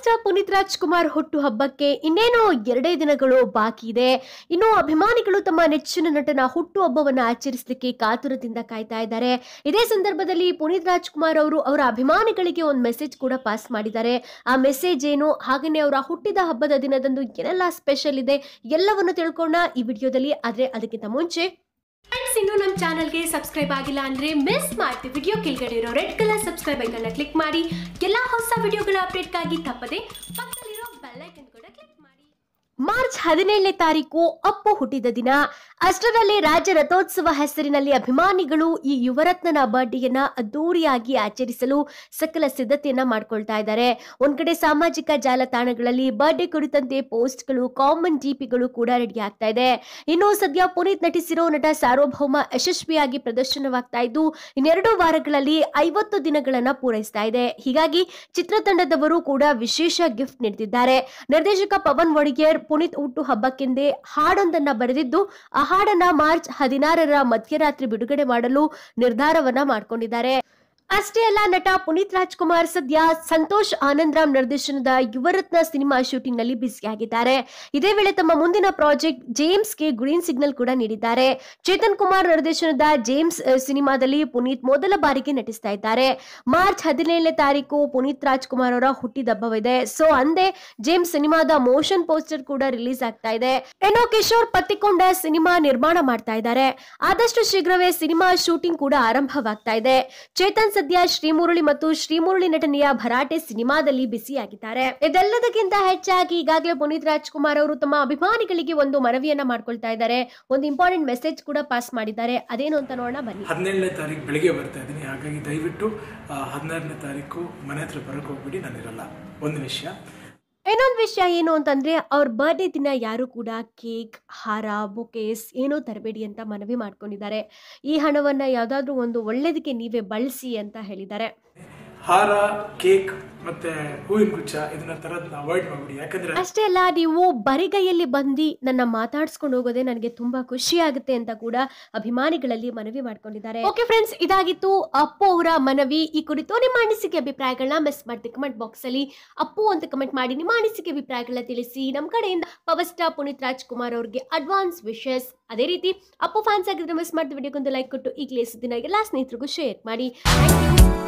Star Puneeth Rajkumar ಹುಟ್ಟು ಹಬ್ಬಕ್ಕೆ ಇನ್ನೇನೋ ಎರಡೇ ದಿನಗಳು ಬಾಕಿ ಇದೆ. ಇನ್ನು ಅಭಿಮಾನಿಗಳು ತಮ್ಮ ನೆಚ್ಚಿನ ನಟನ ಹುಟ್ಟು ಹಬ್ಬವನ್ನು ಆಚರಿಸಲಿಕ್ಕೆ ಕಾತುರದಿಂದ ಕಾಯ್ತಾ ಇದ್ದಾರೆ. ಇದೇ ಸಂದರ್ಭದಲ್ಲಿ ಪುನೀತ್ ರಾಜ್ಕುಮಾರ್ ಅವರು ಅವರ ಅಭಿಮಾನಿಗಳಿಗೆ ಒಂದು ಮೆಸೇಜ್ ಕೂಡ ಪಾಸ್ ಮಾಡಿದ್ದಾರೆ. ಆ ಮೆಸೇಜ್ ಏನು? ಹಾಗೆಯೇ ಅವರ ಹುಟ್ಟಿದ ಹಬ್ಬದ ದಿನದಂದು ಏನೆಲ್ಲ ಸ್ಪೆಷಲ್ ಇದೆ? ಎಲ್ಲವನ್ನು ತಿಳ್ಕೊಂಡ ಈ ವಿಡಿಯೋದಲ್ಲಿ. ಆದರೆ ಅದಕ್ಕಿಂತ ಮುಂಚೆ ಫ್ರೆಂಡ್ಸ್, ಇನ್ನು ನಮ್ಮ ಚಾನಲ್ಗೆ ಸಬ್ಸ್ಕ್ರೈಬ್ ಆಗಿಲ್ಲ ಅಂದ್ರೆ ಮಿಸ್ ಮಾಡ್ತಿ ವಿಡಿಯೋ ಕೆಳಗಡೆ ಇರೋ ರೆಡ್ ಕಲರ್ ಸಬ್ಸ್ಕ್ರೈಬ್ ಐಕನ್ನ ಕ್ಲಿಕ್ ಮಾಡಿ. ಎಲ್ಲ ಹೊಸ ವಿಡಿಯೋಗಳ ಅಪ್ಡೇಟ್ಗಾಗಿ ತಪ್ಪದೆ ಪಕ್ಕದಲ್ಲಿರೋ ಬೆಲ್ ಐಕನ್ ಕೂಡ ಕ್ಲಿಕ್ ಮಾಡಿ. ಮಾರ್ಚ್ ಹದಿನೇಳನೇ ತಾರೀಕು ಅಪ್ಪು ಹುಟ್ಟಿದ ದಿನ. ಅಷ್ಟರಲ್ಲಿ ರಾಜ್ಯ ರಥೋತ್ಸವ ಹೆಸರಿನಲ್ಲಿ ಅಭಿಮಾನಿಗಳು ಈ ಯುವರತ್ನನ ಬರ್ಡೇಯನ್ನ ಅದ್ದೂರಿಯಾಗಿ ಆಚರಿಸಲು ಸಕಲ ಸಿದ್ಧತೆಯನ್ನ ಮಾಡ್ಕೊಳ್ತಾ ಇದ್ದಾರೆ. ಒಂದ್ ಕಡೆ ಸಾಮಾಜಿಕ ಜಾಲತಾಣಗಳಲ್ಲಿ ಬರ್ಡೇ ಕುರಿತಂತೆ ಪೋಸ್ಟ್ಗಳು, ಕಾಮನ್ ಜಿಪಿಗಳು ಕೂಡ ರೆಡಿ ಆಗ್ತಾ ಇದೆ. ಇನ್ನು ಸದ್ಯ ಪುನೀತ್ ನಟಿಸಿರೋ ನಟ ಸಾರ್ವಭೌಮ ಯಶಸ್ವಿಯಾಗಿ ಪ್ರದರ್ಶನವಾಗ್ತಾ ಇದ್ದು, ಇನ್ನೆರಡು ವಾರಗಳಲ್ಲಿ ಐವತ್ತು ದಿನಗಳನ್ನ ಪೂರೈಸ್ತಾ ಇದೆ. ಹೀಗಾಗಿ ಚಿತ್ರತಂಡದವರು ಕೂಡ ವಿಶೇಷ ಗಿಫ್ಟ್ ನೀಡಿದ್ದಾರೆ ನಿರ್ದೇಶಕ ಪವನ್ ಒಡಿಗೇರ್ ಪುನೀತ್ ಹುಟ್ಟು ಹಬ್ಬಕ್ಕೆಂದೇ ಹಾಡೊಂದನ್ನ ಬರೆದಿದ್ದು ಆ ಹಾಡನ್ನ ಮಾರ್ಚ್ ಹದಿನಾರರ ಮಧ್ಯರಾತ್ರಿ ಬಿಡುಗಡೆ ಮಾಡಲು ನಿರ್ಧಾರವನ್ನ ಮಾಡ್ಕೊಂಡಿದ್ದಾರೆ. ಅಷ್ಟೇ ಅಲ್ಲ, ನಟ ಪುನೀತ್ ರಾಜ್ಕುಮಾರ್ ಸದ್ಯ ಸಂತೋಷ್ ಆನಂದರಾಮ್ ನಿರ್ದೇಶನದ ಯುವರತ್ನ ಸಿನಿಮಾ ಶೂಟಿಂಗ್ನಲ್ಲಿ ಬ್ಯುಸಿಯಾಗಿದ್ದಾರೆ ಇದೇ ವೇಳೆ ತಮ್ಮ ಮುಂದಿನ ಪ್ರಾಜೆಕ್ಟ್ ಜೇಮ್ಸ್ಗೆ ಗ್ರೀನ್ ಸಿಗ್ನಲ್ ಕೂಡ ನೀಡಿದ್ದಾರೆ. ಚೇತನ್ ಕುಮಾರ್ ನಿರ್ದೇಶನದ ಜೇಮ್ಸ್ ಸಿನಿಮಾದಲ್ಲಿ ಪುನೀತ್ ಮೊದಲ ಬಾರಿಗೆ ನಟಿಸ್ತಾ ಇದ್ದಾರೆ. ಮಾರ್ಚ್ ಹದಿನೇಳನೇ ತಾರೀಕು ಪುನೀತ್ ರಾಜ್ಕುಮಾರ್ ಅವರ ಹುಟ್ಟಿದಬ್ಬವಿದೆ ಸೊ ಅಂದೇ ಜೇಮ್ಸ್ ಸಿನಿಮಾದ ಮೋಷನ್ ಪೋಸ್ಟರ್ ಕೂಡ ರಿಲೀಸ್ ಆಗ್ತಾ ಇದೆ. ಏನೋ ಕಿಶೋರ್ ಪತ್ತಿಕೊಂಡ ಸಿನಿಮಾ ನಿರ್ಮಾಣ ಮಾಡ್ತಾ ಇದ್ದಾರೆ. ಆದಷ್ಟು ಶೀಘ್ರವೇ ಸಿನಿಮಾ ಶೂಟಿಂಗ್ ಕೂಡ ಆರಂಭವಾಗ್ತಾ ಇದೆ. ಚೇತನ್ ಸದ್ಯ ಶ್ರೀಮುರುಳಿ ಮತ್ತು ಶ್ರೀಮುರುಳಿ ನಟನೆಯ ಭರಾಟೆ ಸಿನಿಮಾದಲ್ಲಿ ಬಿಸಿಯಾಗಿದ್ದಾರೆ ಇದೆಲ್ಲದಕ್ಕಿಂತ ಹೆಚ್ಚಾಗಿ ಈಗಾಗಲೇ ಪುನೀತ್ ರಾಜ್ಕುಮಾರ್ ಅವರು ತಮ್ಮ ಅಭಿಮಾನಿಗಳಿಗೆ ಒಂದು ಮನವಿಯನ್ನ ಮಾಡ್ಕೊಳ್ತಾ ಇದ್ದಾರೆ. ಒಂದು ಇಂಪಾರ್ಟೆಂಟ್ ಮೆಸೇಜ್ ಕೂಡ ಪಾಸ್ ಮಾಡಿದ್ದಾರೆ. ಅದೇನು ಅಂತ ನೋಡೋಣ, ಬನ್ನಿ. ಹದಿನೇಳನೇ ತಾರೀಕು ಬೆಳಿಗ್ಗೆ ಬರ್ತಾ ಇದ್ದೀನಿ. ಹಾಗಾಗಿ ದಯವಿಟ್ಟು ಹದಿನಾರನೇ ತಾರೀಕು ಮನೆ ಹತ್ರ ಬರಕ್ ಹೋಗ್ಬಿಡಿ ಇರಲ್ಲ ಒಂದು ವಿಷಯ ಇನ್ನೊಂದು ವಿಷಯ ಏನು ಅಂತಂದ್ರೆ, ಅವ್ರ ಬರ್ಡೇ ದಿನ ಯಾರು ಕೂಡ ಕೇಕ್, ಹಾರ ಬುಕೇಸ್ ಏನೂ ತರಬೇಡಿ ಅಂತ ಮನವಿ ಮಾಡ್ಕೊಂಡಿದ್ದಾರೆ. ಈ ಹಣವನ್ನ ಯಾವ್ದಾದ್ರು ಒಂದು ಒಳ್ಳೇದಕ್ಕೆ ನೀವೇ ಬಳಸಿ ಅಂತ ಹೇಳಿದ್ದಾರೆ. ಹಾರ ಕೇಕ್ ಮತ್ತೆ ಹೂವಿನ ಗುಚ್ಛ ಇದನ್ನ ತರದ್ ಅವಾಯ್ಡ್ ಮಾಡ್ಬಿಡಿ. ಯಾಕಂದ್ರೆ ಅಷ್ಟೇ ಅಲ್ಲ ನೀವು ಬರಿಗೈಯಲ್ಲಿ ಬಂದು ನನ್ನ ಮಾತಾಡ್ಸ್ಕೊಂಡು ಹೋಗೋದೇ ನನಗೆ ತುಂಬಾ ಖುಷಿ ಆಗುತ್ತೆ ಅಂತ ಕೂಡ ಅಭಿಮಾನಿಗಳಲ್ಲಿ ಮನವಿ ಮಾಡ್ಕೊಂಡಿದ್ದಾರೆ. ಓಕೆ ಫ್ರೆಂಡ್ಸ್ ಇದಾಗಿತ್ತು ಅಪ್ಪು ಅವರ ಮನವಿ. ಈ ಕುರಿತು ನಿಮ್ಮ ಅನಿಸಿಕೆ ಅಭಿಪ್ರಾಯಗಳನ್ನ ಮಿಸ್ ಮಾಡ್ತೀವಿ ಕಮೆಂಟ್ ಬಾಕ್ಸ್ ಅಲ್ಲಿ. ಅಪ್ಪು ಅಂತ ಕಮೆಂಟ್ ಮಾಡಿ ನಿಮ್ಮ ಅನಿಸಿಕೆ ಅಭಿಪ್ರಾಯಗಳನ್ನ ತಿಳಿಸಿ. ನಮ್ಮ ಕಡೆಯಿಂದ ಪವರ್ ಸ್ಟಾರ್ ಪುನೀತ್ ರಾಜ್ಕುಮಾರ್ ಅವರಿಗೆ ಅಡ್ವಾನ್ಸ್ ವಿಶಸ್ ಅದೇ ರೀತಿ ಅಪ್ಪು ಫ್ಯಾನ್ಸ್ ಆಗಿದ್ರೆ ಮಿಸ್ ಮಾಡಿದ ವಿಡಿಯೋಗೊಂದು ಲೈಕ್ ಕೊಟ್ಟು ಈಗಲೇ ಸುದ್ದಿನ ಎಲ್ಲ ಸ್ನೇಹಿತರಿಗೂ ಶೇರ್ ಮಾಡಿ. Thank you